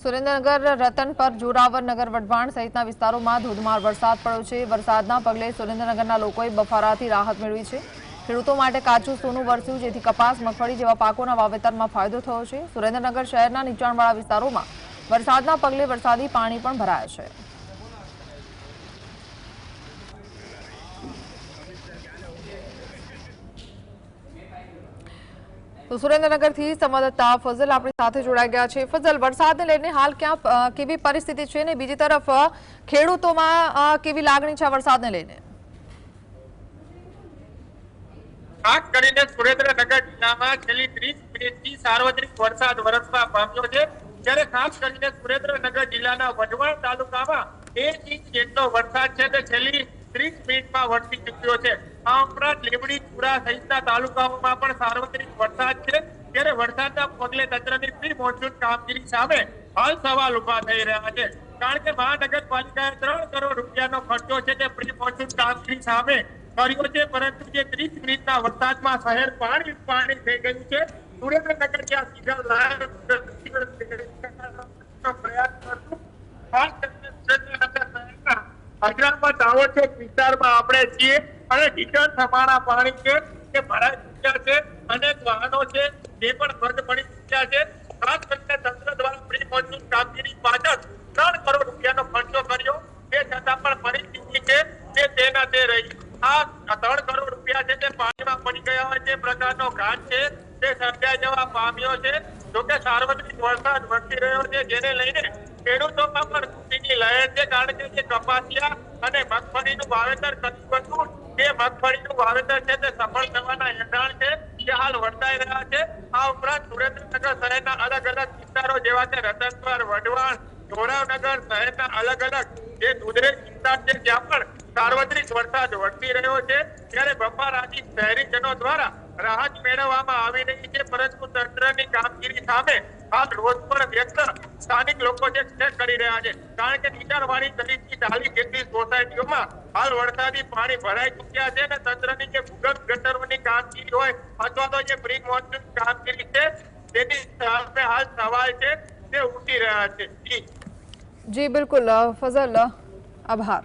સુરેન્દ્રનગર રતનપર જોરાવર નગર વઢવાણ સહિતના વિસ્તારોમાં ધોધમાર વરસાદ પડ્યો છે. વરસાદના પગલે સુરેન્દ્રનગરના લોકોએ બફારાથી રાહત મેળવી છે. ખેડૂતો માટે કાચું સોનું વરસ્યું, જેથી કપાસ, મગફળી જેવા પાકોના વાવેતરમાં ફાયદો થયો છે. સુરેન્દ્રનગર શહેરના નીચાણવાળા વિસ્તારોમાં વરસાદના પગલે વરસાદી પાણી પણ ભરાયા છે. તો સુરેન્દ્રનગરથી સંવાદદાતા ફઝલ આપણી સાથે જોડાઈ ગયા છે. ફઝલ, વરસાદને લઈને હાલ ક્યાં કેવી પરિસ્થિતિ છે ને? બીજી તરફ ખેડૂતોમાં કેવી લાગણી છે વરસાદને લઈને? ખાસ કરીને સુરેન્દ્રનગર જિલ્લામાં છેલ્લી ત્રીસ મિનિટથી સાર્વત્રિક વરસાદ વરસવા પામ્યો છે. ત્યારે ખાસ કરીને સુરેન્દ્રનગર જિલ્લાના વઢવાણ તાલુકામાં એક ઇંચ જેટલો વરસાદ છે. તે છેલ્લી ત્રીસ મિનિટમાં વરસી ચૂક્યો છે. આ ઉપરાંત લીંબડી ચુરા સહિતના તાલુકાઓમાં પણ સાર્વત્રિક વરસાદ છે. ત્યારે વરસાદના પગલે તંત્રની પ્રી મોન્સૂન કામગીરી સામે હાલ સવાલ ઊભા થઈ રહ્યા છે. કારણ કે મહાનગરપાલિકાએ ત્રણ કરોડ રૂપિયાનો ખર્ચો છે તે પ્રી મોન્સૂન કામગીરી સામે કર્યો છે. પરંતુ જે ત્રીસ મિનિટના વરસાદમાં શહેર પાણી પાણી થઈ ગયું છે. સુરેન્દ્રનગર જ્યાં સીધા લાયક પ્રયાસ કરશું ખાસ કરીને દાવો વિસ્તારમાં આપણે છીએ અને ઢીકણ થવાના પાણી છે, કે ભરાઈ ચૂક્યા છે, અનેક વાહનો છે, જે પણ બંધ પડી ચૂક્યા છે. ખાસ કરીને તંત્ર દ્વારા પ્રી કામગીરી પાછળ ત્રણ કરોડ રૂપિયાનો ખર્ચો કર્યો. તે છતાં પણ પરિસ્થિતિ છે તે તેના તે રહી. આ ત્રણ કરોડ રૂપિયા છે તે પાણીમાં પડી ગયા હોય તે પ્રકારનો ઘાટ છે. તે સર્જાઈ જવા પામ્યો છે. જોકે સાર્વત્રિક વરસાદ વરસી રહ્યો છે, જેને લઈને ખેડૂતોમાં પણ ખુશીની લહેર છે કારણ કે જે કપાસિયા અને મગફળીનું વાવેતર કર્યું હતું. તે મગફળીનું વાવેતર છે તે સફળ થવાના એંધાણ છે. જે હાલ વર્તાઈ રહ્યા છે. આ ઉપરાંત સુરેન્દ્રનગર શહેરના અલગ અલગ વિસ્તારો જેવા કે રતનપર વઢવાણ જોરાવનગર શહેરના અલગ અલગ જે દુધરેજ વિસ્તાર છે ત્યાં પણ સાર્વત્રિક વરસાદ વરસી રહ્યો છે. ત્યારે બફારાથી શહેરીજનો દ્વારા રાહત મેળવવામાં આવી રહી છે. પરંતુ તંત્રની કામગીરી સામે હાલ રોડ પર વ્યક્ત સ્થાનિક લોકો જે તે કરી રહ્યા છે. કારણ કે નીચાણવાળી દલિતની ચાલીસ જેટલી સોસાયટીઓમાં હાલ વરસાદી પાણી ભરાઈ ચૂક્યા છે અને તંત્રની જે ભૂગર્ભ ગટરોની કામગીરી હોય અથવા તો જે પ્રી મોન્સૂન કામગીરી છે, તેની સામે હાલ સવાલ છે, તે ઉઠી રહ્યા છે. જી. બિલકુલ. ફઝલ આભાર.